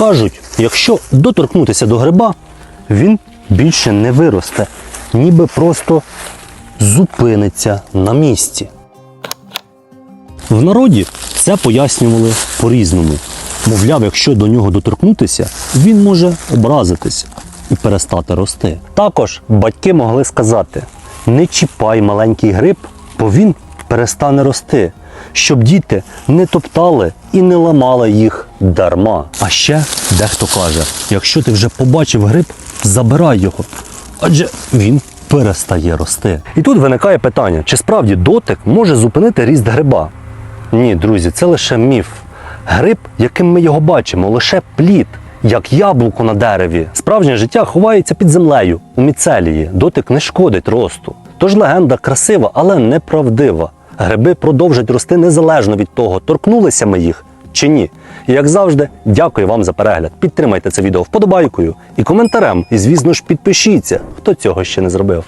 Кажуть, якщо доторкнутися до гриба, він більше не виросте, ніби просто зупиниться на місці. В народі це пояснювали по-різному. Мовляв, якщо до нього доторкнутися, він може образитися і перестати рости. Також батьки могли сказати: не чіпай маленький гриб, бо він перестане рости, щоб діти не топтали і не ламали їх дарма. А ще дехто каже: якщо ти вже побачив гриб, забирай його, адже він перестає рости. І тут виникає питання: чи справді дотик може зупинити ріст гриба? Ні, друзі, це лише міф. Гриб, яким ми його бачимо, лише плід, як яблуко на дереві. Справжнє життя ховається під землею у міцелії. Дотик не шкодить росту. Тож легенда красива, але неправдива. Гриби продовжать рости незалежно від того, торкнулися ми їх чи ні. І як завжди, дякую вам за перегляд. Підтримайте це відео вподобайкою і коментарем. І звісно ж підпишіться, хто цього ще не зробив.